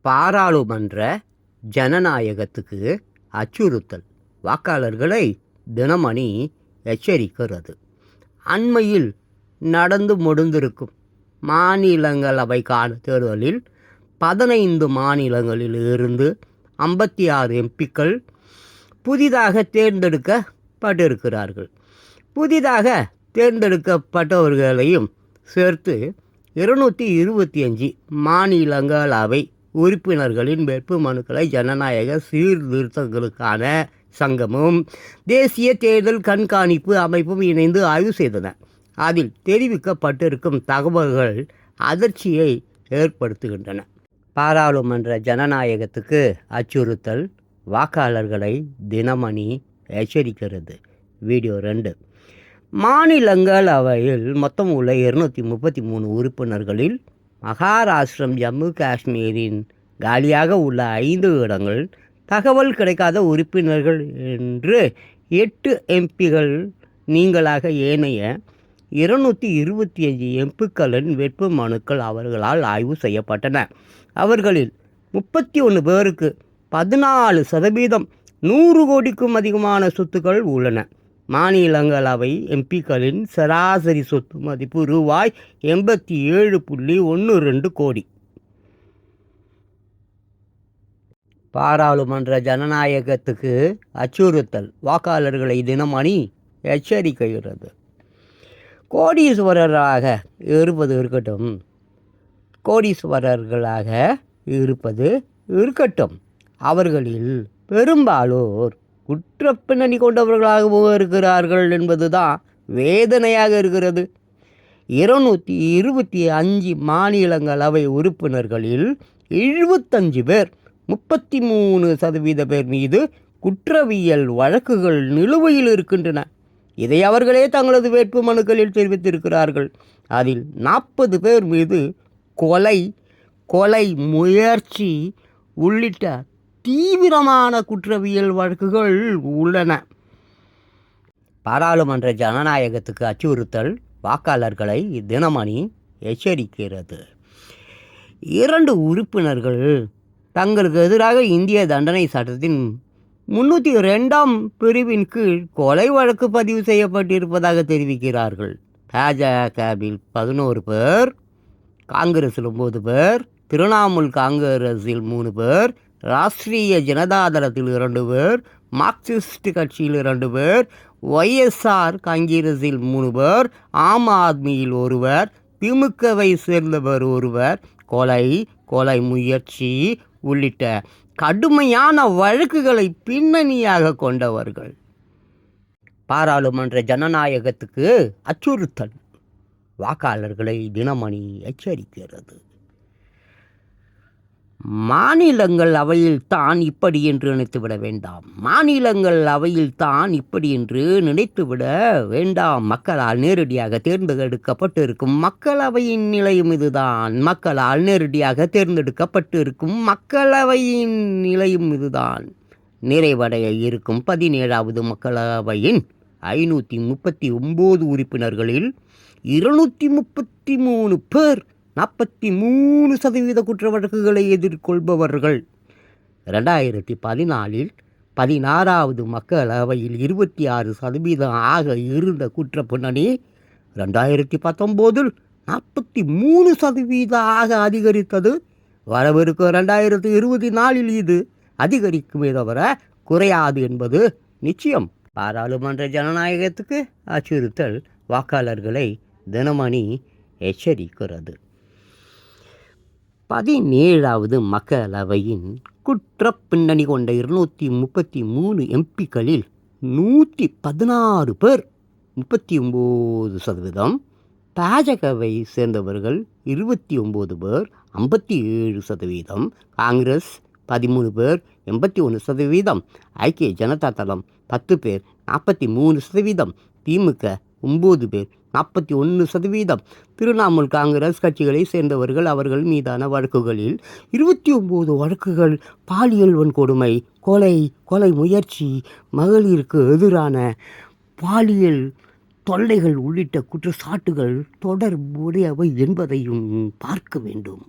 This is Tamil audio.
பாராளுமன்ற ஜனநாயகத்துக்கு அச்சுறுத்தல். வாக்காளர்களை தினமணி எச்சரிக்கிறது. அண்மையில் நடந்து முடிந்திருக்கும் மாநிலங்களவைக்கான தேர்தலில் பதினைந்து மாநிலங்களில் இருந்து ஐம்பத்தி ஆறு எம்பிக்கள் புதிதாக தேர்ந்தெடுக்கப்பட்டிருக்கிறார்கள். புதிதாக தேர்ந்தெடுக்கப்பட்டவர்களையும் சேர்த்து இருநூற்றி இருபத்தி அஞ்சு மாநிலங்களவை உறுப்பினர்களின் வேட்பு மனுக்களை ஜனநாயக சீர்திருத்தங்களுக்கான சங்கமும் தேசிய தேர்தல் கண்காணிப்பு அமைப்பும் இணைந்து ஆய்வு செய்தன. அதில் தெரிவிக்கப்பட்டிருக்கும் தகவல்கள் அதிர்ச்சியை ஏற்படுத்துகின்றன. பாராளுமன்ற ஜனநாயகத்துக்கு அச்சுறுத்தல் வாக்காளர்களை தினமணி எச்சரிக்கிறது. வீடியோ ரெண்டு. மாநிலங்களவையில் மொத்தம் உள்ள இருநூற்றி முப்பத்தி மூணு உறுப்பினர்களில் மகாராஷ்டிரம் ஜம்மு காஷ்மீரின் காலியாக உள்ள ஐந்து இடங்கள் தகவல் கிடைக்காத உறுப்பினர்கள் என்று எட்டு எம்பிகள் நீங்களாக ஏனைய இருநூற்றி இருபத்தி அஞ்சு எம்புக்களின் வேட்பு மனுக்கள் அவர்களால் ஆய்வு செய்யப்பட்டன. அவர்களில் முப்பத்தி ஒன்று பேருக்கு பதினாலு சதவீதம் நூறு கோடிக்கும் அதிகமான சொத்துக்கள் உள்ளன. மாநிலங்களவை எம்பிக்களின் சராசரி சொத்து மதிப்பு ரூபாய் எண்பத்தி ஏழு புள்ளி ஒன்று ரெண்டு கோடி. பாராளுமன்ற ஜனநாயகத்துக்கு அச்சுறுத்தல். வாக்காளர்களை தினமணி எச்சரிக்கைகிறது கோடீஸ்வரராக இருப்பது இருக்கட்டும். கோடீஸ்வரர்களாக இருப்பது இருக்கட்டும். அவர்களில் பெரும்பாலோர் குற்ற பின்னணி கொண்டவர்களாகவும் இருக்கிறார்கள் என்பதுதான் வேதனையாக இருக்கிறது. இருநூற்றி இருபத்தி அஞ்சு மாநிலங்களவை உறுப்பினர்களில் எழுபத்தஞ்சு பேர் முப்பத்தி மூணு சதவீத பேர் மீது குற்றவியல் வழக்குகள் நிலுவையில் இருக்கின்றன. இதை அவர்களே தங்களது வேட்பு மனுக்களில் தெரிவித்திருக்கிறார்கள். அதில் நாற்பது பேர் மீது கொலை கொலை முயற்சி உள்ளிட்ட தீவிரமான குற்றவியல் வழக்குகள் உள்ளன. பாராளுமன்ற ஜனநாயகத்துக்கு அச்சுறுத்தல் வாக்காளர்களை தினமணி எச்சரிக்கிறது. இரண்டு உறுப்பினர்கள் தங்களுக்கு எதிராக இந்திய தண்டனை சட்டத்தின் முன்னூற்றி ரெண்டாம் பிரிவின் கீழ் கொலை வழக்கு பதிவு செய்யப்பட்டிருப்பதாக தெரிவிக்கிறார்கள். பாஜகவில் பதினோரு பேர் காங்கிரஸில் ஒம்பது பேர் திரிணாமுல் காங்கிரஸில் மூணு பேர் ராஷ்டிரிய ஜனதாதளத்தில் இரண்டு பேர் மார்க்சிஸ்ட் கட்சியில் இரண்டு பேர் ஒய்எஸ்ஆர் காங்கிரஸில் மூணு பேர் ஆம் ஆத்மியில் ஒருவர் திமுகவை சேர்ந்தவர் ஒருவர். கொலை கொலை முயற்சி உள்ளிட்ட கடுமையான வழக்குகளை பின்னணியாக கொண்டவர்கள். பாராளுமன்ற ஜனநாயகத்துக்கு அச்சுறுத்தல். வாக்காளர்களை தினமணி எச்சரிக்கிறது. மாநிலங்கள் அவையில் தான் இப்படி என்று நினைத்துவிட வேண்டாம். மாநிலங்கள் அவையில் தான் இப்படி என்று நினைத்துவிட வேண்டாம். மக்களால் நேரடியாக தேர்ந்தெடுக்கப்பட்டு இருக்கும் மக்களவையின் நிலையும் இதுதான். மக்களால் நேரடியாக தேர்ந்தெடுக்கப்பட்டு இருக்கும் மக்களவையின் நிலையும் இதுதான். நிறைவடைய இருக்கும் பதினேழாவது மக்களவையின் ஐநூற்றி முப்பத்தி ஒம்பது உறுப்பினர்களில் இருநூற்றி முப்பத்தி மூணு பேர் நாற்பத்தி மூணு சதவீத குற்ற வழக்குகளை எதிர்கொள்பவர்கள். ரெண்டாயிரத்தி பதினாலில் பதினாறாவது மக்களவையில் இருபத்தி ஆறு சதவீதம் ஆக இருந்த குற்ற பின்னணி ரெண்டாயிரத்தி பத்தொம்போதில் நாற்பத்தி மூணு சதவீத ஆக அதிகரித்தது. வரவிருக்கும் ரெண்டாயிரத்தி இருபத்தி நாலில் இது அதிகரிக்குமே தவிர குறையாது என்பது நிச்சயம். பாராளுமன்ற ஜனநாயகத்துக்கு அச்சுறுத்தல் வாக்காளர்களை தினமணி எச்சரிக்கிறது. பதினேழாவது மக்களவையின் குற்ற பின்னணி கொண்ட இருநூற்றி முப்பத்தி மூணு எம்பிக்களில் நூற்றி பதினாறு பேர் முப்பத்தி ஒம்பது சதவீதம் பாஜகவை சேர்ந்தவர்கள் இருபத்தி ஒம்பது பேர் ஐம்பத்தி ஏழு சதவீதம் காங்கிரஸ் பதிமூணு பேர் எண்பத்தி ஒன்று சதவீதம் ஐக்கிய ஜனதா தளம் பத்து பேர் நாற்பத்தி மூணு சதவீதம் திமுக ஒம்பது பேர் நாற்பத்தி ஒன்று சதவீதம். திரிணாமுல் காங்கிரஸ் கட்சிகளை சேர்ந்தவர்கள் அவர்கள் மீதான வழக்குகளில் இருபத்தி ஒம்பது வழக்குகள் பாலியல் வன்கொடுமை கொலை கொலை முயற்சி மகளிருக்கு எதிரான பாலியல் தொல்லைகள் உள்ளிட்ட குற்றச்சாட்டுகள் தொடர்புடையவை என்பதையும் பார்க்க வேண்டும்.